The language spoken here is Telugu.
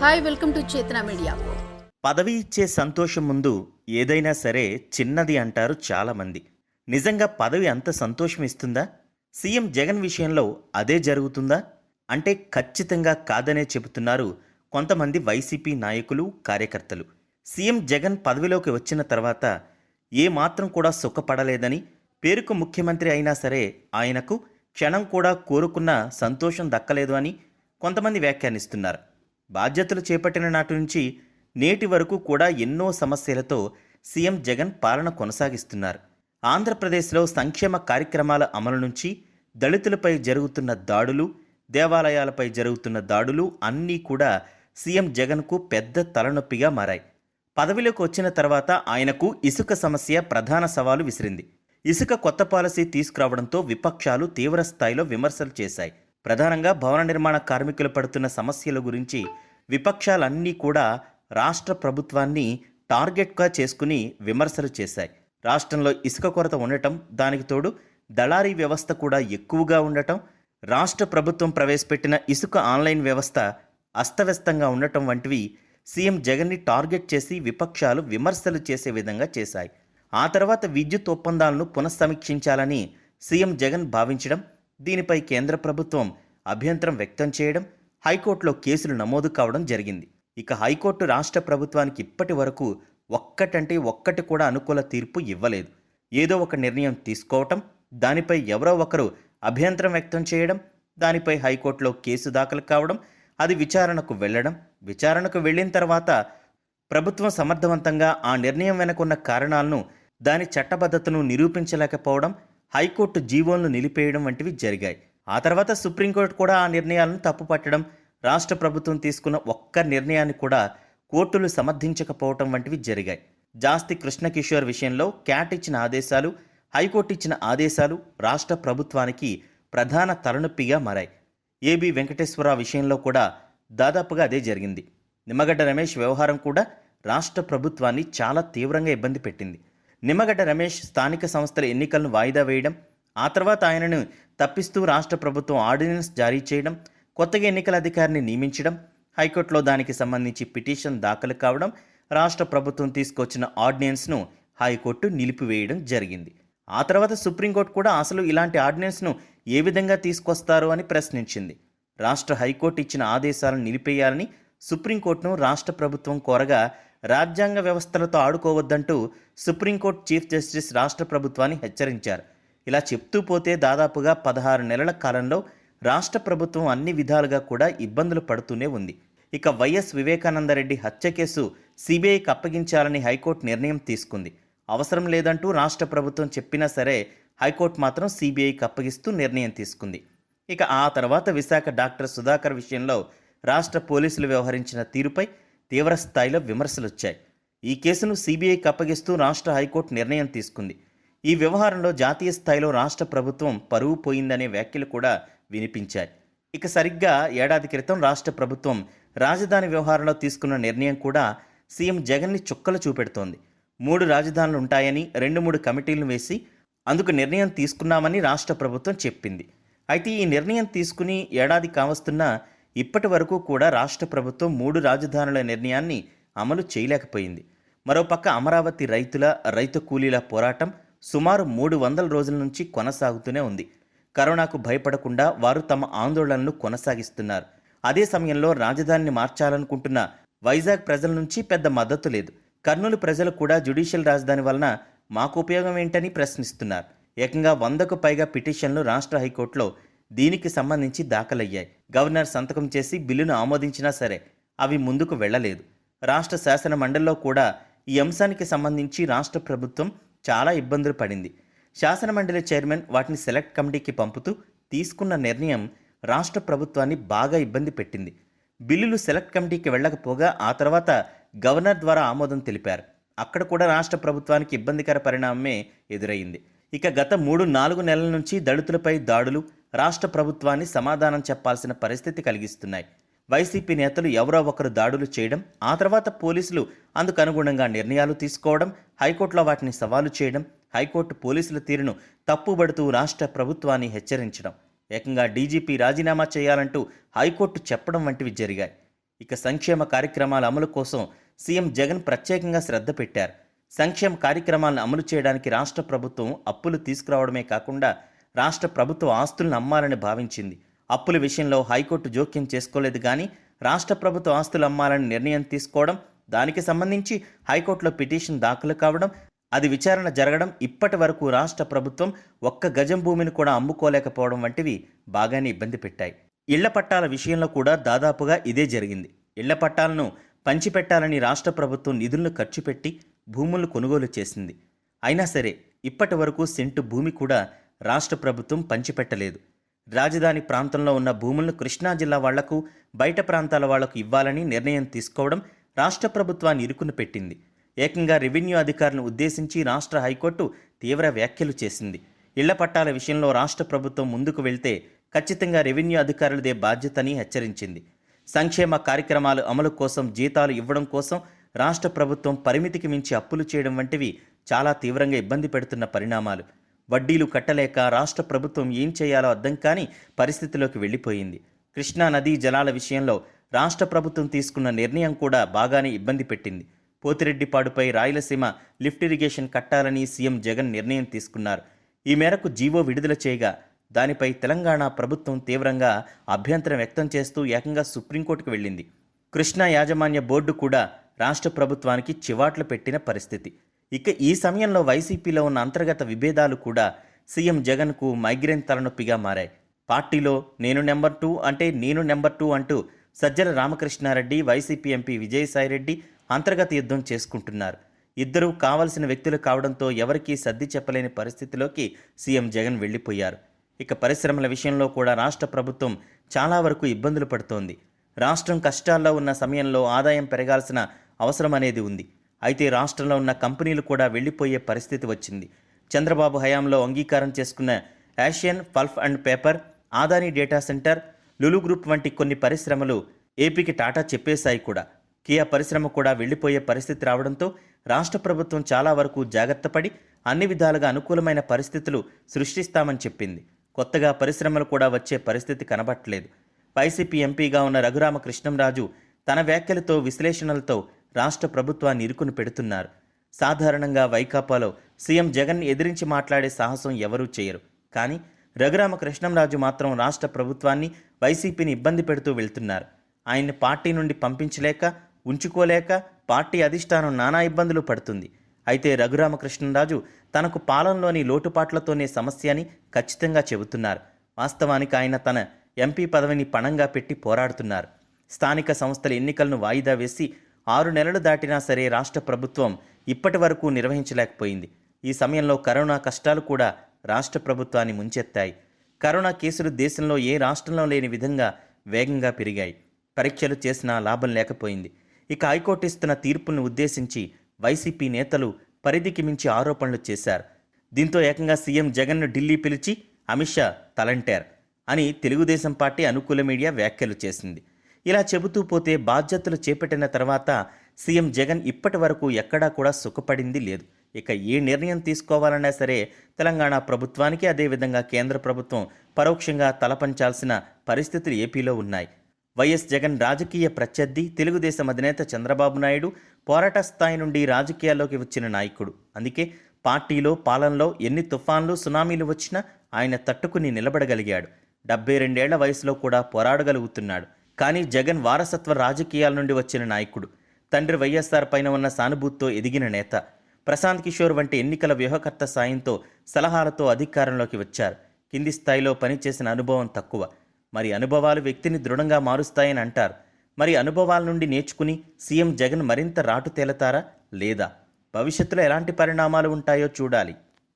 Hi welcome to Chetana media. పదవి ఇచ్చే సంతోషం ముందు ఏదైనా సరే చిన్నది అంటారు చాలామంది. నిజంగా పదవి అంత సంతోషం ఇస్తుందా? సీఎం జగన్ విషయంలో అదే జరుగుతుందా? అంటే ఖచ్చితంగా కాదనే చెబుతున్నారు కొంతమంది వైసీపీ నాయకులు కార్యకర్తలు. సీఎం జగన్ పదవిలోకి వచ్చిన తర్వాత ఏ మాత్రం కూడా సుఖపడలేదని పేరుకు ముఖ్యమంత్రి అయినా సరే ఆయనకు క్షణం కూడా కోరుకున్న సంతోషం దక్కలేదు అని కొంతమంది వ్యాఖ్యానిస్తున్నారు. బాధ్యతలు చేపట్టిన నాటి నుంచి నేటి వరకు కూడా ఎన్నో సమస్యలతో సీఎం జగన్ పాలన కొనసాగిస్తున్నారు. ఆంధ్రప్రదేశ్లో సంక్షేమ కార్యక్రమాల అమలు నుంచి దళితులపై జరుగుతున్న దాడులు దేవాలయాలపై జరుగుతున్న దాడులు అన్నీ కూడా సీఎం జగన్కు పెద్ద తలనొప్పిగా మారాయి. పదవిలోకి వచ్చిన తర్వాత ఆయనకు ఇసుక సమస్య ప్రధాన సవాలు విసిరింది. ఇసుక కొత్త పాలసీ తీసుకురావడంతో విపక్షాలు తీవ్ర స్థాయిలో విమర్శలు చేశాయి. ప్రధానంగా భవన నిర్మాణ కార్మికులు పడుతున్న సమస్యల గురించి విపక్షాలన్నీ కూడా రాష్ట్ర ప్రభుత్వాన్ని టార్గెట్గా చేసుకుని విమర్శలు చేశాయి. రాష్ట్రంలో ఇసుక కొరత ఉండటం దానికి తోడు దళారీ వ్యవస్థ కూడా ఎక్కువగా ఉండటం రాష్ట్ర ప్రభుత్వం ప్రవేశపెట్టిన ఇసుక ఆన్లైన్ వ్యవస్థ అస్తవ్యస్తంగా ఉండటం వంటివి సీఎం జగన్ని టార్గెట్ చేసి విపక్షాలు విమర్శలు చేసే విధంగా చేశాయి. ఆ తర్వాత విద్యుత్ ఒప్పందాలను పునఃసమీక్షించాలని సీఎం జగన్ భావించడం దీనిపై కేంద్ర ప్రభుత్వం అభ్యంతరం వ్యక్తం చేయడం హైకోర్టులో కేసులు నమోదు కావడం జరిగింది. ఇక హైకోర్టు రాష్ట్ర ప్రభుత్వానికి ఇప్పటి వరకు ఒక్కటంటే ఒక్కటి కూడా అనుకూల తీర్పు ఇవ్వలేదు. ఏదో ఒక నిర్ణయం తీసుకోవటం దానిపై ఎవరో ఒకరు అభ్యంతరం వ్యక్తం చేయడం దానిపై హైకోర్టులో కేసు దాఖలు కావడం అది విచారణకు వెళ్ళడం విచారణకు వెళ్ళిన తర్వాత ప్రభుత్వం సమర్థవంతంగా ఆ నిర్ణయం వెనుకున్న కారణాలను దాని చట్టబద్ధతను నిరూపించలేకపోవడం హైకోర్టు జీవోలను నిలిపేయడం వంటివి జరిగాయి. ఆ తర్వాత సుప్రీంకోర్టు కూడా ఆ నిర్ణయాలను తప్పుపట్టడం రాష్ట్ర ప్రభుత్వం తీసుకున్న ఒక్క నిర్ణయాన్ని కూడా కోర్టులు సమర్థించకపోవటం వంటివి జరిగాయి. జాస్తి కృష్ణకిషోర్ విషయంలో క్యాట్ ఇచ్చిన ఆదేశాలు హైకోర్టు ఇచ్చిన ఆదేశాలు రాష్ట్ర ప్రభుత్వానికి ప్రధాన తలనొప్పిగా మారాయి. ఏబి వెంకటేశ్వర విషయంలో కూడా దాదాపుగా అదే జరిగింది. నిమ్మగడ్డ రమేష్ వ్యవహారం కూడా రాష్ట్ర ప్రభుత్వాన్ని చాలా తీవ్రంగా ఇబ్బంది పెట్టింది. నిమ్మగడ్డ రమేష్ స్థానిక సంస్థల ఎన్నికలను వాయిదా వేయడం ఆ తర్వాత ఆయనను తప్పిస్తూ రాష్ట్ర ప్రభుత్వం ఆర్డినెన్స్ జారీ చేయడం కొత్తగా ఎన్నికల అధికారిని నియమించడం హైకోర్టులో దానికి సంబంధించి పిటిషన్ దాఖలు కావడం రాష్ట్ర ప్రభుత్వం తీసుకొచ్చిన ఆర్డినెన్స్ను హైకోర్టు నిలిపివేయడం జరిగింది. ఆ తర్వాత సుప్రీంకోర్టు కూడా అసలు ఇలాంటి ఆర్డినెన్స్ను ఏ విధంగా తీసుకొస్తారు అని ప్రశ్నించింది. రాష్ట్ర హైకోర్టు ఇచ్చిన ఆదేశాలను నిలిపేయాలని సుప్రీంకోర్టును రాష్ట్ర ప్రభుత్వం కోరగా రాజ్యాంగ వ్యవస్థలతో ఆడుకోవద్దంటూ సుప్రీంకోర్టు చీఫ్ జస్టిస్ రాష్ట్ర ప్రభుత్వాన్ని హెచ్చరించారు. ఇలా చెప్తూ పోతే దాదాపుగా పదహారు నెలల కాలంలో రాష్ట్ర ప్రభుత్వం అన్ని విధాలుగా కూడా ఇబ్బందులు పడుతూనే ఉంది. ఇక వైఎస్ వివేకానందరెడ్డి హత్య కేసు సిబిఐకి అప్పగించాలని హైకోర్టు నిర్ణయం తీసుకుంది. అవసరం లేదంటూ రాష్ట్ర ప్రభుత్వం చెప్పినా సరే హైకోర్టు మాత్రం సిబిఐకి అప్పగిస్తూ నిర్ణయం తీసుకుంది. ఇక ఆ తర్వాత విశాఖ డాక్టర్ సుధాకర్ విషయంలో రాష్ట్ర పోలీసులు వ్యవహరించిన తీరుపై తీవ్ర స్థాయిలో విమర్శలు వచ్చాయి ఈ కేసును సిబిఐకి అప్పగిస్తూ రాష్ట్ర హైకోర్టు నిర్ణయం తీసుకుంది. ఈ వ్యవహారంలో జాతీయ స్థాయిలో రాష్ట్ర ప్రభుత్వం పరువు పోయిందనే వ్యాఖ్యలు కూడా వినిపించాయి. ఇక సరిగ్గా ఏడాది క్రితం రాష్ట్ర ప్రభుత్వం రాజధాని వ్యవహారంలో తీసుకున్న నిర్ణయం కూడా సీఎం జగన్ని చుక్కలు చూపెడుతోంది. మూడు రాజధానులు ఉంటాయని రెండు మూడు కమిటీలను వేసి అందుకు నిర్ణయం తీసుకున్నామని రాష్ట్ర ప్రభుత్వం చెప్పింది. అయితే ఈ నిర్ణయం తీసుకుని ఏడాది కావస్తున్నా ఇప్పటి వరకు కూడా రాష్ట్ర ప్రభుత్వం మూడు రాజధానుల నిర్ణయాన్ని అమలు చేయలేకపోయింది. మరోపక్క అమరావతి రైతుల రైతు కూలీల పోరాటం సుమారు మూడు వందల రోజుల నుంచి కొనసాగుతూనే ఉంది. కరోనాకు భయపడకుండా వారు తమ ఆందోళనలు కొనసాగిస్తున్నారు. అదే సమయంలో రాజధానిని మార్చాలనుకుంటున్న వైజాగ్ ప్రజల నుంచి పెద్ద మద్దతు లేదు. కర్నూలు ప్రజలు కూడా జ్యుడిషియల్ రాజధాని వలన మాకు ఉపయోగం ఏంటని ప్రశ్నిస్తున్నారు. ఏకంగా వందకు పైగా పిటిషన్లు రాష్ట్ర హైకోర్టులో దీనికి సంబంధించి దాఖలయ్యాయి. గవర్నర్ సంతకం చేసి బిల్లును ఆమోదించినా సరే అవి ముందుకు వెళ్ళలేదు రాష్ట్ర శాసన మండలిలో కూడా ఈ అంశానికి సంబంధించి రాష్ట్ర ప్రభుత్వం చాలా ఇబ్బందులు పడింది. శాసనమండలి చైర్మన్ వాటిని సెలెక్ట్ కమిటీకి పంపుతూ తీసుకున్న నిర్ణయం రాష్ట్ర ప్రభుత్వాన్ని బాగా ఇబ్బంది పెట్టింది. బిల్లులు సెలెక్ట్ కమిటీకి వెళ్ళకపోగా ఆ తర్వాత గవర్నర్ ద్వారా ఆమోదం తెలిపారు. అక్కడ కూడా రాష్ట్ర ప్రభుత్వానికి ఇబ్బందికర పరిణామమే ఎదురయ్యింది ఇక గత మూడు నాలుగు నెలల నుంచి దళితులపై దాడులు రాష్ట్ర ప్రభుత్వాన్ని సమాధానం చెప్పాల్సిన పరిస్థితి కలిగిస్తున్నాయి. వైసీపీ నేతలు ఎవరో ఒకరు దాడులు చేయడం ఆ తర్వాత పోలీసులు అందుకు అనుగుణంగా నిర్ణయాలు తీసుకోవడం హైకోర్టులో వాటిని సవాలు చేయడం హైకోర్టు పోలీసుల తీరును తప్పుబడుతూ రాష్ట్ర ప్రభుత్వాన్ని హెచ్చరించడం. ఏకంగా డీజీపీ రాజీనామా చేయాలంటూ హైకోర్టు చెప్పడం వంటివి జరిగాయి. ఇక సంక్షేమ కార్యక్రమాల అమలు కోసం సీఎం జగన్ ప్రత్యేకంగా శ్రద్ధ పెట్టారు. సంక్షేమ కార్యక్రమాలను అమలు చేయడానికి రాష్ట్ర ప్రభుత్వం అప్పులు తీసుకురావడమే కాకుండా రాష్ట్ర ప్రభుత్వ ఆస్తులను అమ్మాలని భావించింది. అప్పుల విషయంలో హైకోర్టు జోక్యం చేసుకోలేదు కానీ రాష్ట్ర ప్రభుత్వ ఆస్తులు అమ్మాలని నిర్ణయం తీసుకోవడం దానికి సంబంధించి హైకోర్టులో పిటిషన్ దాఖలు కావడం అది విచారణ జరగడం ఇప్పటి వరకు రాష్ట్ర ప్రభుత్వం ఒక్క గజం భూమిని కూడా అమ్ముకోలేకపోవడం వంటివి బాగానే ఇబ్బంది పెట్టాయి. ఇళ్ళ పట్టాల విషయంలో కూడా దాదాపుగా ఇదే జరిగింది. ఇళ్ళ పట్టాలను పంచిపెట్టాలని రాష్ట్ర ప్రభుత్వం నిధులను ఖర్చు పెట్టి భూములను కొనుగోలు చేసింది. అయినా సరే ఇప్పటి వరకు సెంటు భూమి కూడా రాష్ట్ర ప్రభుత్వం పంచిపెట్టలేదు. రాజధాని ప్రాంతంలో ఉన్న భూములను కృష్ణా జిల్లా వాళ్ళకు బయట ప్రాంతాల వాళ్ళకు ఇవ్వాలని నిర్ణయం తీసుకోవడం రాష్ట్ర ప్రభుత్వాన్ని ఇరుకున పెట్టింది. ఏకంగా రెవెన్యూ అధికారులను ఉద్దేశించి రాష్ట్ర హైకోర్టు తీవ్ర వ్యాఖ్యలు చేసింది. ఇళ్ళ పట్టాల విషయంలో రాష్ట్ర ప్రభుత్వం ముందుకు వెళ్తే ఖచ్చితంగా రెవెన్యూ అధికారులదే బాధ్యతని హెచ్చరించింది. సంక్షేమ కార్యక్రమాలు అమలు కోసం జీతాలు ఇవ్వడం కోసం రాష్ట్ర ప్రభుత్వం పరిమితికి మించి అప్పులు చేయడం వంటివి చాలా తీవ్రంగా ఇబ్బంది పెడుతున్న పరిణామాలు. వడ్డీలు కట్టలేక రాష్ట్ర ప్రభుత్వం ఏం చేయాలో అర్థం కాని పరిస్థితిలోకి వెళ్ళిపోయింది. కృష్ణా నదీ జలాల విషయంలో రాష్ట్ర ప్రభుత్వం తీసుకున్న నిర్ణయం కూడా బాగానే ఇబ్బంది పెట్టింది. పోతిరెడ్డిపాడుపై రాయలసీమ లిఫ్ట్ ఇరిగేషన్ కట్టాలని సీఎం జగన్ నిర్ణయం తీసుకున్నారు. ఈ మేరకు జీవో విడుదల చేయగా దానిపై తెలంగాణ ప్రభుత్వం తీవ్రంగా అభ్యంతరం వ్యక్తం చేస్తూ ఏకంగా సుప్రీంకోర్టుకు వెళ్ళింది. కృష్ణా యాజమాన్య బోర్డు కూడా రాష్ట్ర ప్రభుత్వానికి చివాట్లు పెట్టిన పరిస్థితి. ఇక ఈ సమయంలో వైసీపీలో ఉన్న అంతర్గత విభేదాలు కూడా సీఎం జగన్కు మైగ్రేన్ తలనొప్పిగా మారాయి. పార్టీలో నేను నెంబర్ టూ అంటే నేను నెంబర్ టూ అంటూ సజ్జల రామకృష్ణారెడ్డి వైసీపీ ఎంపీ విజయసాయిరెడ్డి అంతర్గత యుద్ధం చేసుకుంటున్నారు. ఇద్దరూ కావలసిన వ్యక్తులు కావడంతో ఎవరికీ సర్ది చెప్పలేని పరిస్థితిలోకి సీఎం జగన్ వెళ్ళిపోయారు. ఇక పరిశ్రమల విషయంలో కూడా రాష్ట్ర ప్రభుత్వం చాలా వరకు ఇబ్బందులు పడుతోంది. రాష్ట్రం కష్టాల్లో ఉన్న సమయంలో ఆదాయం పెరగాల్సిన అవసరం అనేది ఉంది. అయితే రాష్ట్రంలో ఉన్న కంపెనీలు కూడా వెళ్ళిపోయే పరిస్థితి వచ్చింది. చంద్రబాబు హయాంలో అంగీకారం చేసుకున్న Asian pulp and paper Adani data centre Lulu group వంటి కొన్ని పరిశ్రమలు ఏపీకి టాటా చెప్పేశాయి కూడా. కియా పరిశ్రమ కూడా వెళ్ళిపోయే పరిస్థితి రావడంతో రాష్ట్ర ప్రభుత్వం చాలా వరకు జాగ్రత్త పడి అన్ని విధాలుగా అనుకూలమైన పరిస్థితులు సృష్టిస్తామని చెప్పింది. కొత్తగా పరిశ్రమలు కూడా వచ్చే పరిస్థితి కనబట్టలేదు. వైసీపీ ఎంపీగా ఉన్న రఘురామకృష్ణంరాజు తన వ్యాఖ్యలతో విశ్లేషణలతో రాష్ట్ర ప్రభుత్వాన్ని ఇరుకును పెడుతున్నారు. సాధారణంగా వైకాపాలో సీఎం జగన్ ఎదిరించి మాట్లాడే సాహసం ఎవరూ చేయరు. కానీ రఘురామకృష్ణంరాజు మాత్రం రాష్ట్ర ప్రభుత్వాన్ని వైసీపీని ఇబ్బంది పెడుతూ వెళ్తున్నారు. ఆయన్ని పార్టీ నుండి పంపించలేక ఉంచుకోలేక పార్టీ అధిష్టానం నానా ఇబ్బందులు పడుతుంది. అయితే రఘురామకృష్ణరాజు తనకు పాలనలోని లోటుపాట్లతోనే సమస్య అని ఖచ్చితంగా చెబుతున్నారు. వాస్తవానికి ఆయన తన ఎంపీ పదవిని పణంగా పెట్టి పోరాడుతున్నారు. స్థానిక సంస్థల ఎన్నికలను వాయిదా వేసి ఆరు నెలలు దాటినా సరే రాష్ట్ర ప్రభుత్వం ఇప్పటి వరకు నిర్వహించలేకపోయింది. ఈ సమయంలో కరోనా కష్టాలు కూడా రాష్ట్ర ప్రభుత్వాన్ని ముంచెత్తాయి. కరోనా కేసులు దేశంలో ఏ రాష్ట్రంలో లేని విధంగా వేగంగా పెరిగాయి. పరీక్షలు చేసినా లాభం లేకపోయింది. ఇక హైకోర్టు ఇస్తున్న తీర్పును ఉద్దేశించి వైసీపీ నేతలు పరిధికి మించి ఆరోపణలు చేశారు. దీంతో ఏకంగా సీఎం జగన్ను ఢిల్లీ పిలిచి అమిత్ షా తలంటారు అని తెలుగుదేశం పార్టీ అనుకూల మీడియా వ్యాఖ్యలు చేసింది. ఇలా చెబుతూ పోతే బాధ్యతలు చేపట్టిన తర్వాత సీఎం జగన్ ఇప్పటి వరకు ఎక్కడా కూడా సుఖపడింది లేదు. ఇక ఏ నిర్ణయం తీసుకోవాలన్నా సరే తెలంగాణ ప్రభుత్వానికి అదేవిధంగా కేంద్ర ప్రభుత్వం పరోక్షంగా తలపంచాల్సిన పరిస్థితులు ఏపీలో ఉన్నాయి. వైఎస్ జగన్ రాజకీయ ప్రత్యర్థి తెలుగుదేశం అధినేత చంద్రబాబు నాయుడు పోరాట స్థాయి నుండి రాజకీయాల్లోకి వచ్చిన నాయకుడు. అందుకే పార్టీలో పాలనలో ఎన్ని తుఫాన్లు సునామీలు వచ్చినా ఆయన తట్టుకుని నిలబడగలిగాడు. డెబ్బై రెండేళ్ళ వయసులో కూడా పోరాడగలుగుతున్నాడు. కానీ జగన్ వారసత్వ రాజకీయాల నుండి వచ్చిన నాయకుడు. తండ్రి వైఎస్ఆర్ పైన ఉన్న సానుభూతితో ఎదిగిన నేత. ప్రశాంత్ కిషోర్ వంటి ఎన్నికల వ్యూహకర్త సాయంతో సలహాలతో అధికారంలోకి వచ్చారు. కింది స్థాయిలో పనిచేసిన అనుభవం తక్కువ. మరి అనుభవాలు వ్యక్తిని దృఢంగా మారుస్తాయని అంటారు. మరి అనుభవాల నుండి నేర్చుకుని సీఎం జగన్ మరింత రాటు తేలతారా? లేదా? భవిష్యత్తులో ఎలాంటి పరిణామాలు ఉంటాయో చూడాలి.